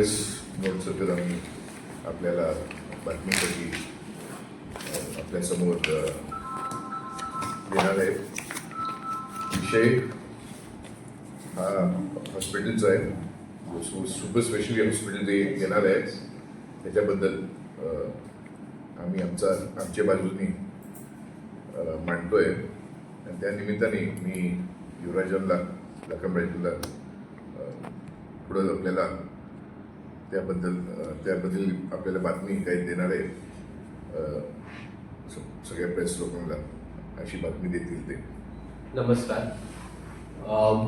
Press नोटचं तर आम्ही आपल्याला बातमीसाठी आपल्यासमोर येणार देणार आहे. विषय हा हॉस्पिटलचा आहे. सु सुपर स्पेशली हॉस्पिटल जे येणार आहे. त्याच्याबद्दल आम्ही आमचा आमच्या बाजूनी मांडतो मांडतोय. आणि त्या निमित्ताने मी युवराजांना लखनराजांना पुढं आपल्याला त्याबद्दल त्याबद्दल आपल्याला बातमी काही देणार आहे. सगळ्या प्रेस लोकांना अशी बातमी देतील ते. नमस्कार.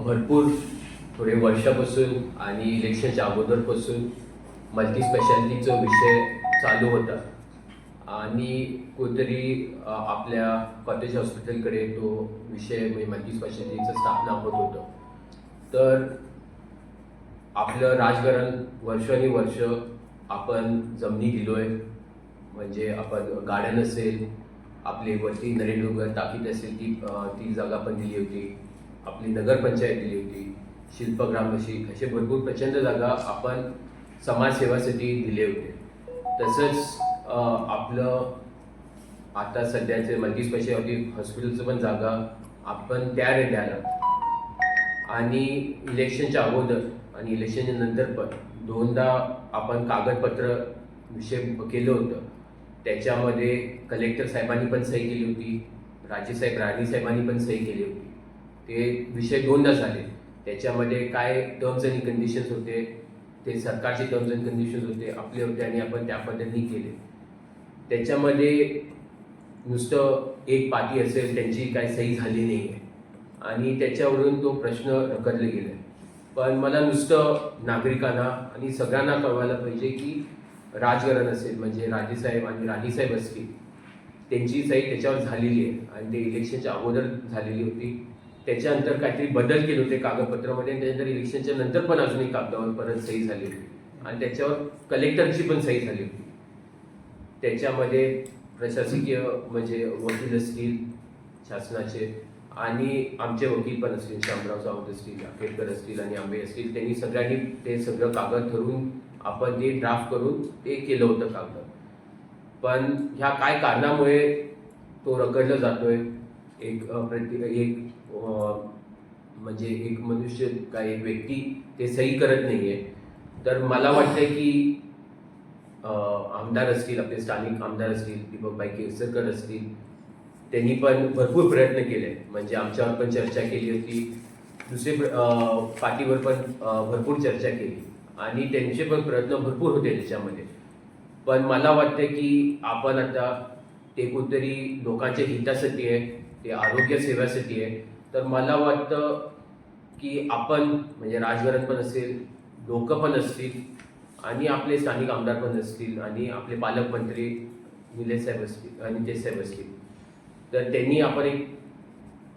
भरपूर थोडे वर्षापासून आणि इलेक्शनच्या अगोदरपासून मल्टी स्पेशालिटीचा विषय चालू होता. आणि कुठेतरी आपल्या कॉलेज हॉस्पिटलकडे तो विषय म्हणजे मल्टी स्पेशालिटीचं स्थापना होत होतं. तर आपलं राजकारण वर्षानुवर्ष आपण जमिनी दिलोय. म्हणजे आपण गार्डन असेल आपली वरती नरेंद्रगर ताकीद असेल ती ती जागा पण दिली होती. आपली नगरपंचायत दिली होती. शिल्पग्राम अशी असे भरपूर प्रचंड जागा आपण समाजसेवासाठी दिले होते. तसंच आपलं आता सध्याचे मल्टी स्पेशालिटी हॉस्पिटलचं पण जागा आपण त्या रेट्याला आणि इलेक्शनच्या अगोदर आणि इलेक्शनच्या नंतर पण दोनदा आपण कागदपत्र विषय केलं होतं. त्याच्यामध्ये कलेक्टर साहेबांनी पण सही केली होती. राजेसाहेब राणी साहेबांनी पण सही केली होती. ते विषय दोनदा झाले. त्याच्यामध्ये काय टर्म्स अँड कंडिशन्स होते ते सरकारचे टर्म्स अँड कंडिशन्स होते आपले होते आणि आपण त्या पद्धतीने केले. त्याच्यामध्ये नुसतं एक पार्टी असेल त्यांची काय सही झाली नाही आहे आणि त्याच्यावरून तो प्रश्न रखडला गेला. पण मला नुसतं नागरिकांना आणि सगळ्यांना कळवायला पाहिजे की राजकारण असेल म्हणजे राजेसाहेब आणि राणीसाहेब असतील त्यांची सही त्याच्यावर झालेली आहे. आणि ते इलेक्शनच्या अगोदर झालेली होती. त्याच्यानंतर काहीतरी बदल केले होते कागदपत्रामध्ये आणि त्याच्यानंतर इलेक्शनच्या नंतर पण अजून एक कागदावर परत सही झाली होती. आणि त्याच्यावर कलेक्टरची पण सही झाली होती. त्याच्यामध्ये प्रशासकीय म्हणजे वकील असतील शासनाचे आणि आमचे वकील पण असतील शामराव सावंत असतील आखेडकर असतील आणि आंबे असतील त्यांनी सगळ्यांनी ते सगळं कागद धरून आपण जे ड्राफ्ट करून ते केलं होतं कागद. पण ह्या काय कारणामुळे तो रखडला जातोय? एक प्रति एक म्हणजे एक मनुष्य काय एक व्यक्ती ते सही करत नाही आहे तर मला वाटतं की आमदार असतील आपले स्थानिक आमदार असतील दीपकबाई केसरकर असतील त्यांनी पण भरपूर प्रयत्न केले. म्हणजे आमच्यावर पण चर्चा केली होती. दुसरे पाठीवर पार्टीवर पण भरपूर चर्चा केली. आणि त्यांचे पण प्रयत्न भरपूर होते त्याच्यामध्ये. पण मला वाटतं की आपण आता ते कुठेतरी लोकांच्या हितासाठी आहे ते आरोग्य सेवासाठी आहे. तर मला वाटतं की आपण म्हणजे राजकारण पण असेल लोक पण असतील आणि आपले स्थानिक आमदार पण असतील आणि आपले पालकमंत्री निलेश साहेब असतील आणि साहेब असतील. तर त्यांनी आपण एक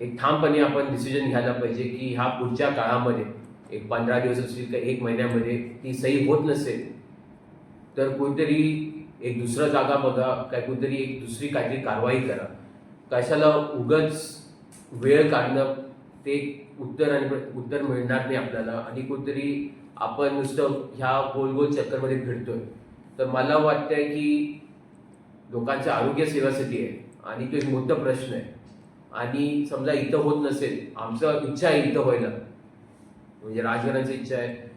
एक ठामपणे आपण डिसिजन घ्यायला पाहिजे की ह्या पुढच्या काळामध्ये एक पंधरा दिवस असतील का एक महिन्यामध्ये ती सही होत नसेल तर कोणतरी एक दुसरा जागा बघा काय कोणतरी एक दुसरी काहीतरी कारवाई करा. कशाला उगच वेळ काढणं ते उत्तर आणि उत्तर मिळणार नाही आपल्याला. आणि कोणतरी आपण नुसतं ह्या गोल गोल चक्करमध्ये फिरतोय. तर मला वाटतंय की लोकांच्या आरोग्य सेवासाठी आहे. आणि तो एक मोठा प्रश्न आहे. आणि समजा इथं होत नसेल आमचं इच्छा आहे इथं व्हायला. म्हणजे राजकारणाची इच्छा आहे.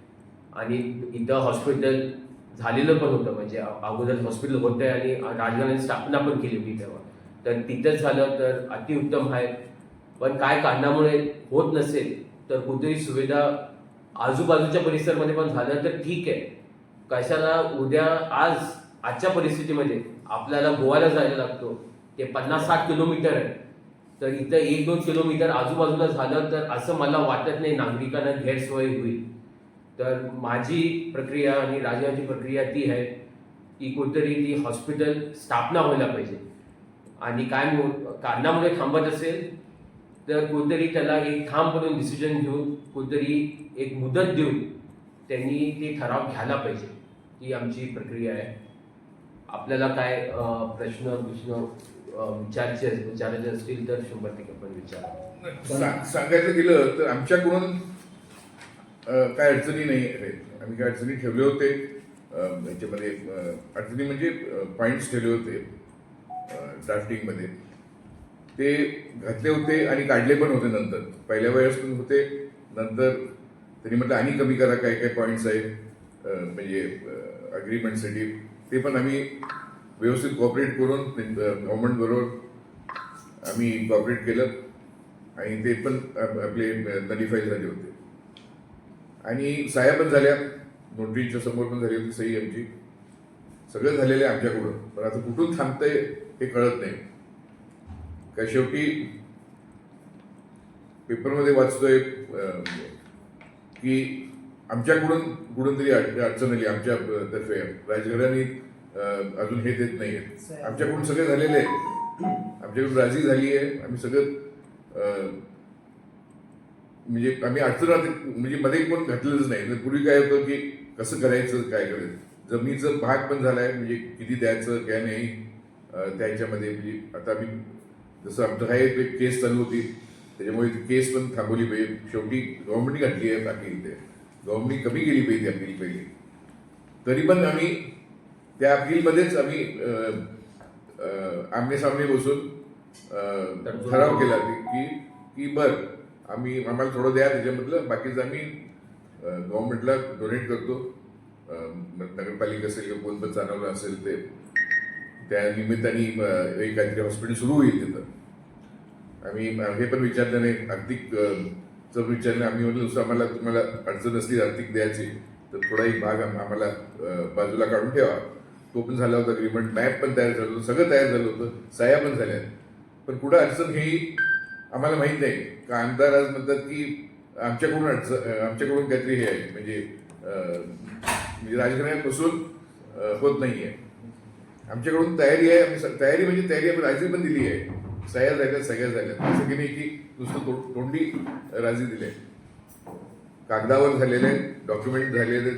आणि इथं हॉस्पिटल झालेलं पण होतं. म्हणजे अगोदर हॉस्पिटल होतं आणि राजकारणाची स्थापना पण केली होती तेव्हा. तर तिथंच झालं तर अतिउत्तम आहे. पण काय कारणामुळे होत नसेल तर कुठेही सुविधा आजूबाजूच्या परिसरमध्ये पण झालं तर ठीक आहे. कशाला उद्या आज आजच्या परिस्थितीमध्ये आपल्याला गोव्याला जायला लागतो. ते पन्नास साठ किलोमीटर आहे. तर इथं एक दोन किलोमीटर आजूबाजूला झालं तर असं मला वाटत नाही नागरिकांना गैरसोय होईल. तर माझी प्रक्रिया आणि राजाची प्रक्रिया ती आहे की कुठेतरी ती हॉस्पिटल स्थापना व्हायला पाहिजे. आणि काय कारणामुळे थांबत असेल तर कोणतरी त्याला एक ठामपणे करून डिसिजन घेऊन कोणतरी एक मुदत देऊन त्यांनी ते ठराव घ्यायला पाहिजे. ही आमची प्रक्रिया आहे. आपल्याला काय प्रश्न प्रश्न विचारचे विचारायचे असतील तर शंभर टक्के आपण विचार. सांगायचं गेलं तर आमच्याकडून काय अडचणी नाही आहेत. आम्ही काय अडचणी ठेवले होते. ह्याच्यामध्ये याच्यामध्ये अडचणी म्हणजे पॉईंट्स ठेवले होते ड्राफ्टिंगमध्ये ते घातले होते आणि काढले पण होते नंतर. पहिल्या वेळेस पण होते नंतर त्यांनी म्हटलं आणि कमी करा काय काय पॉईंट्स आहेत म्हणजे अग्रीमेंटसाठी ते पण आम्ही व्यवस्थित कॉपरेट करून गव्हर्नमेंट बरोबर आम्ही कॉपरेट केलं आणि ते पण आपले नलिफाय झाले होते. आणि साया पण झाल्या. नोटरीच्या समोर पण झाली होती सही आमची. सगळं झालेलं आहे आमच्याकडून. पण आता कुठून थांबतंय हे कळत नाही. का शेवटी पेपरमध्ये वाचतोय की आमच्याकडून कुठून तरी अड- अडचण आली आमच्या तर्फे. राजघराणी अजून हे देत नाहीये आमच्याकडून सगळे झालेले आहे आमच्याकडून राजी झाली आहे आम्ही सगळं म्हणजे आम्ही अडचणात म्हणजे मध्ये कोण घातलेलंच नाही. म्हणजे पूर्वी काय होतं की कसं करायचं काय करायचं? जमिनीचं भाग पण झालाय म्हणजे किती द्यायचं काय नाही त्याच्यामध्ये म्हणजे आता आम्ही जसं आमचं काय एक केस चालू होती. त्याच्यामुळे ती केस पण थांबवली पाहिजे. शेवटी गव्हर्नमेंटने घातली आहे अपील ते गव्हर्नमेंट कमी केली पाहिजे अपील पहिली. तरी पण आम्ही त्या अपीलमध्येच आम्ही अं, आमने-सामने बसून ठराव केला की की बर आम्ही आम्हाला थोडं द्या त्याच्यामधलं बाकीचं आम्ही गव्हर्नमेंटला डोनेट करतो. नगरपालिका असेल किंवा कोण पण चालवलं असेल ते त्या निमित्ताने एक काहीतरी हॉस्पिटल सुरू होईल तिथं. आम्ही हे पण विचारलं नाही. जर विचारलं आम्ही म्हटलं आम्हाला तुम्हाला अडचण असली आर्थिक द्यायची तर थोडा एक भाग आम्हाला बाजूला काढून ठेवा. तो पण झाला होता अग्रीमेंट मॅप पण तयार झालं होतं सगळं तयार झालं होतं सह्या पण झाल्या पण कुठं अडचण हे आम्हाला माहीत नाही. का आमदार आज म्हणतात की आमच्याकडून अडचण आमच्याकडून काहीतरी हे आहे. म्हणजे अं, म्हणजे होत नाही आहे आमच्याकडून तयारी आहे आम्ही तयारी म्हणजे तयारी आपण राजी पण दिली आहे. सह्या झाल्या सगळ्या झाल्या असं की नाही की नुसतं तो- तोंडी राजी दिले. कागदावर झालेले डॉक्युमेंट झालेले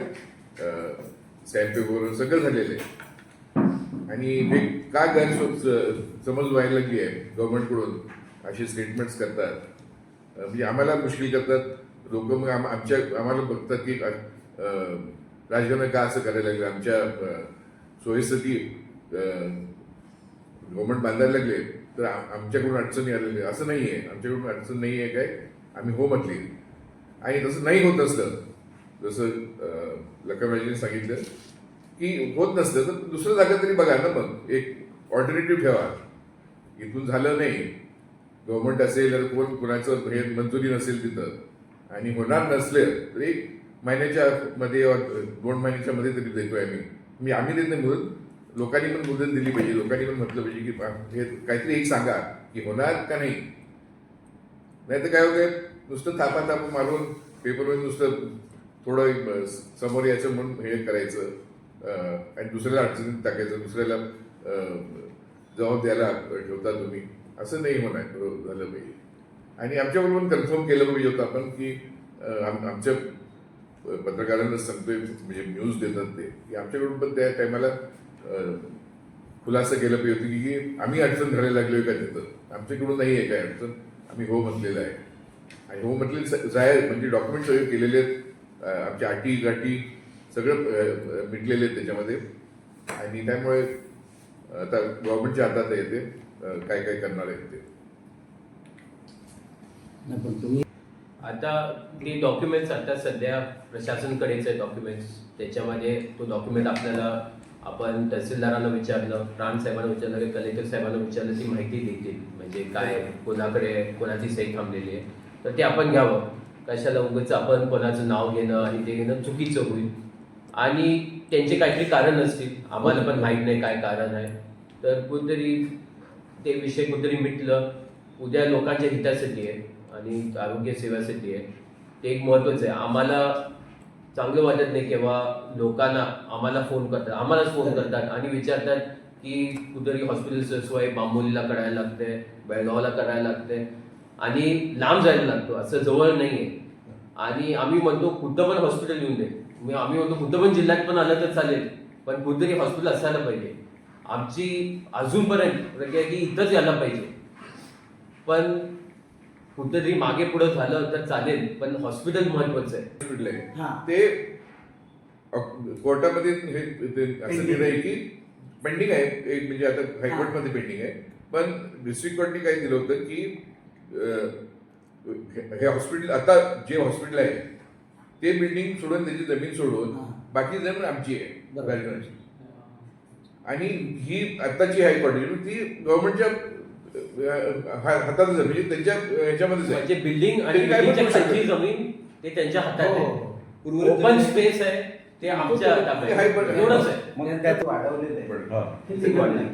स्टॅम्प सगळं झालेलं. आहे आणि हे का गैरसोच समज व्हायला लागली आहे गव्हर्नमेंटकडून असे स्टेटमेंट्स करतात. म्हणजे आम्हाला मुश्किल करतात. लोक मग आम- आमच्या आम्हाला बघतात की राजकारण का असं करायला लागलं? आमच्या सोयीसाठी गव्हर्नमेंट बांधायला लागले. तर आमच्याकडून अडचणी आलेली असं नाही आहे आमच्याकडून अडचण नाही आहे काय? आम्ही हो म्हटली. आणि तसं नाही होत असलं जसं लकाबाजीने सांगितलं की होत नसलं तर दुसरं जागा तरी बघा ना मग. एक ऑल्टरनेटिव्ह ठेवा. इथून झालं नाही. गव्हर्नमेंट असेल तर कोण कुणाचं हे मंजुरी नसेल तिथं. आणि होणार नसले तरी एक महिन्याच्या मध्ये दोन महिन्याच्या मध्ये तरी देतोय आम्ही. मी आम्ही देत नाही म्हणून लोकांनी पण मुदत दिली पाहिजे. लोकांनी पण म्हटलं पाहिजे की हे काहीतरी एक सांगा की होणार का नाही? नाही तर काय होतंय? नुसतं थापा थाप मारून पेपरवर नुसतं थोडं समोर यायचं म्हणून हे करायचं आणि दुसऱ्याला अडचणीत टाकायचं दुसऱ्याला अं, जबाब द्यायला ठेवता तुम्ही. असं नाही होणार झालं पाहिजे. आणि आमच्याबरोबर पण कन्फर्म केलं पाहिजे होतं आपण की आम- आमच्या पत्रकारांना सांगतोय म्हणजे न्यूज देतात ते. की आमच्याकडून पण त्या टायमाला खुलासा केलं पाहिजे होतं की आम्ही अडचण घालायला लागलोय का तिथं? आमच्याकडून नाही आहे काय अडचण? आम्ही हो म्हटलेलं आहे. आणि हो म्हटलेलं जाहीर म्हणजे डॉक्युमेंट सगळे केलेले आहेत. आमच्या अटी गाठी सगळं मिटलेले आहेत त्याच्यामध्ये. आणि त्यामुळे आता गव्हर्नमेंटच्या हातात आहे ते. अं, काय काय करणार आहेत ते. नाही पण तुम्ही आता ते डॉक्युमेंट्स आता सध्या प्रशासनकडेच आहे डॉक्युमेंट्स त्याच्यामध्ये तो डॉक्युमेंट आपल्याला आपण तहसीलदारांना विचारलं प्राण साहेबांना विचारलं की कलेक्टर साहेबांना विचारलं ती माहिती देतील. म्हणजे काय कोणाकडे कोणाची सही थांबलेली आहे. तर ते आपण घ्यावं. कशाला उगाच आपण कोणाचं नाव घेणं आणि ते घेणं चुकीचं होईल. आणि त्यांचे काहीतरी कारण असतील. आम्हाला पण माहीत नाही काय कारण आहे. तर कुठेतरी ते विषय कुठेतरी मिटलं. उद्या लोकांच्या हितासाठी आहे आणि आरोग्य सेवेसाठी आहे. ते एक महत्वाचं आहे. आम्हाला चांगलं वाटत नाही केव्हा लोकांना आम्हाला फोन करतात. आम्हालाच फोन करतात आणि विचारतात की कुठेतरी हॉस्पिटलचं सोय बांबोलीला करायला लागते बेळगावला करायला लागते आणि लांब जायला लागतो. असं जवळ नाही आहे आणि आम्ही म्हणतो कुठं पण हॉस्पिटल येऊन दे. मी आम्ही म्हणतो कुठं पण जिल्ह्यात पण आलं तर चालेल पण कुठेतरी हॉस्पिटल असायला पाहिजे. आमची अजूनपर्यंत प्रक्रिया की इथंच यायला पाहिजे. पण कुठेतरी मागे पुढे झालं तर चालेल पण हॉस्पिटल महत्वाचं आहे. हॉस्पिटल आहे हा. ते कोर्टामध्ये हे ते असं Pending. लिहिलं आहे की पेंडिंग आहे. एक म्हणजे आता हायकोर्टमध्ये पेंडिंग आहे. पण डिस्ट्रिक्ट कोर्टने काय दिलं होतं की अं, हे- हॉस्पिटल आता जे हॉस्पिटल आहे ते बिल्डिंग सोडून त्याची जमीन सोडून हा. बाकी जमीन आमची आहे बरोबर. राजकारणाची आणि ही आत्ताची हायकोर्ट ती गव्हर्नमेंटच्या हातात आहे, म्हणजे त्यांच्या ह्याच्यामध्येच आहे म्हणजे बिल्डिंग आणि ते काय पण बिल्डिंगच्या करू शकत खालची नाही. जमीन ते त्यांच्या हातात हो, आहे हो. उर्वरित ओपन स्पेस आहे ते आमच्या ते ताब्यात आहे आहे. एवढंच आहे मग त्यात वाढवलेलं आहे पण- हा. हे ते legal वाढलं. नाही.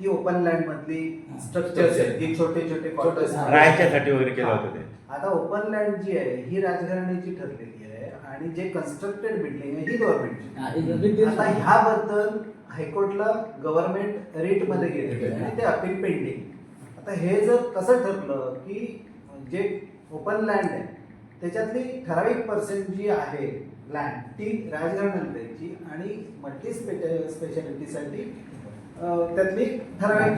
ती ओपन लँड मधली स्ट्रक्चर्स आहेत ती छोटे छोटे quarters आहेत. राहायच्यासाठी वगैरे केलं होतं ते आता ओपन लँड जी आहे ही राजघराण्याची ठरलेली आहे आणि जे कन्स्ट्रक्टेड बिल्डिंग आहे ही गव्हर्नमेंटची आता ह्याबद्दल हायकोर्टला गव्हर्नमेंट रेटमध्ये गेलेले आहे आणि ते अपील पेंडिंग आता हे जर कसं ठरलं की जे ओपन लँड आहे त्याच्यातली ठराविक पर्सेंट जी आहे लँड ती राजघराण्याला द्यायची आणि मल्टी स्पेशालिटीसाठी त्यातली ठराविक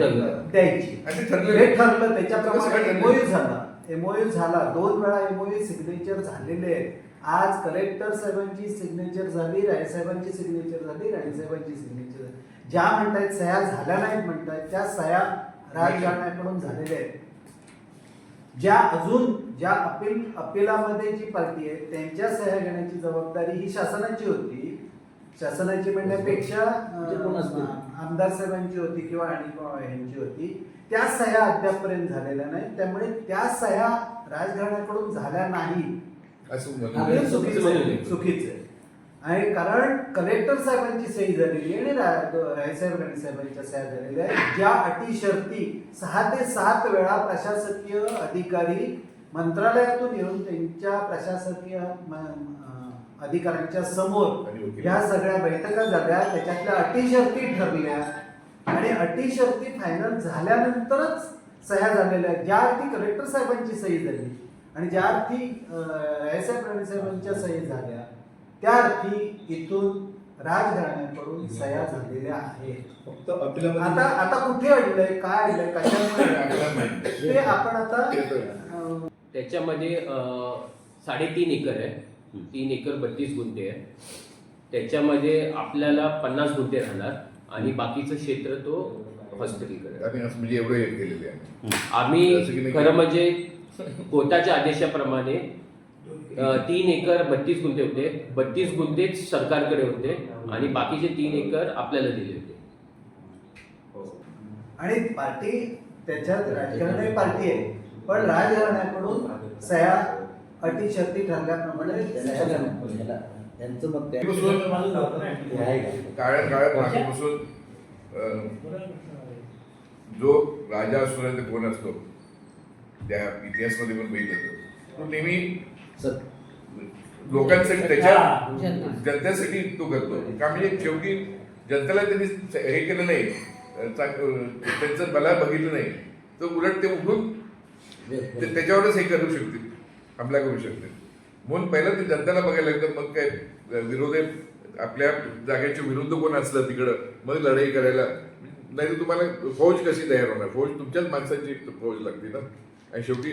द्यायची. हे. ठरलं त्याच्याप्रमाणे? एमओयू झाला. एमओयू झाला. दोन वेळा एमओयू सिग्नेचर झालेले आहेत. आज कलेक्टर साहेबांची सिग्नेचर झाली रायसाहेबांची सिग्नेचर झाली राणीसाहेबांची सिग्नेचर झाली. ज्या म्हणतायत सह्या झाल्या नाहीत म्हणतायत त्या सह्या राजघराण्याकडून झालेल्या आहेत. ज्या अजून ज्या अपील अपिलामध्ये जी पार्टी आहे त्यांच्या सह्या घेण्याची जबाबदारी ही शासनाची होती. शासनाची म्हणण्यापेक्षा म्हणजे आमदार साहेबांची होती किंवा आणि कोण यांची होती. त्या सह्या अद्यापपर्यंत झालेल्या नाहीत. त्यामुळे त्या सह्या राजघराण्याकडून झाल्या नाही. असं म्हणून चुकीचं आहे. चुकीचं आहे. आणि कारण कलेक्टर साहेबांची सही झालेली आहे आणि रायसाहेब राणे साहेबांच्या सह्या झालेल्या आहेत. ज्या अटी शर्ती सहा ते सात वेळा प्रशासकीय अधिकारी मंत्रालयातून येऊन त्यांच्या प्रशासकीय अधिकाऱ्यांच्या समोर. या सगळ्या बैठका झाल्या. त्याच्यातल्या अटी शर्ती ठरल्या. आणि अटी शर्ती फायनल झाल्यानंतरच सह्या झालेल्या ज्या अर्थी कलेक्टर साहेबांची सही झाली आणि ज्या अर्थी रायसाहेब राणे साहेबांच्या सही झाल्या त्या अर्थी इथून राजघराण्याकडून सह्या झालेल्या आहेत. फक्त आता आता कुठे अडलंय? काय अडलंय? कशामुळे अडलंय? ते आपण आता अं, त्याच्यामध्ये अं, साडेतीन एकर आहे. तीन एकर बत्तीस गुंठे आहे. त्याच्यामध्ये आपल्याला पन्नास गुंठे राहणार आणि बाकीचं क्षेत्र तो हॉस्पिटलकडे आणि असं म्हणजे एवढं हे केलेले आहे. की आम्ही खरं म्हणजे कोर्टाच्या आदेशाप्रमाणे तीन एकर बत्तीस गुंठे होते बत्तीस गुंठेच सरकारकडे होते आणि बाकीचे तीन एकर आपल्याला दिले होते आणि पार्टी त्याच्यात राजकारण ही पार्टी आहे पण राजघराण्याकडून सह्या अटी शर्ती ठरल्याप्रमाणे. त्यांचं मत? काळ्या काळ्यात मागेपासून अं, जो राजा असतो कोण असतो त्या इतिहासामध्ये पण बघितलं. तो नेहमी लोकांसाठी त्याच्या जनता. जनतेसाठी तो करतो. का म्हणजे शेवटी जनतेला त्यांनी हे केलं नाही. त्यांचं मला बघितलं नाही. तर उलट ते उठून त्याच्यावरच हे करू शकतील. हमला करू शकतील. म्हणून पहिलं ते जनतेला बघायला लागतं मग काय विरोधी आपल्या जागेच्या विरुद्ध कोण असलं तिकडं? मग लढाई करायला. नाही तर तुम्हाला फौज कशी तयार होणार? फौज तुमच्याच माणसांची फौज लागते ना? आणि शेवटी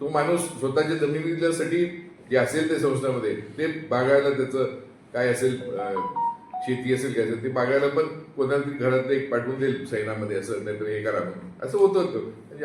तो माणूस स्वतःच्या जमिनीसाठी जे असेल ते संस्थामध्ये ते बागायला त्याचं काय असेल शेती असेल काय असेल ते बागायला पण कोणाला तरी घरात एक पाठवून देईल सैनामध्ये असं नाहीतर हे करा म्हणून. असं होतं.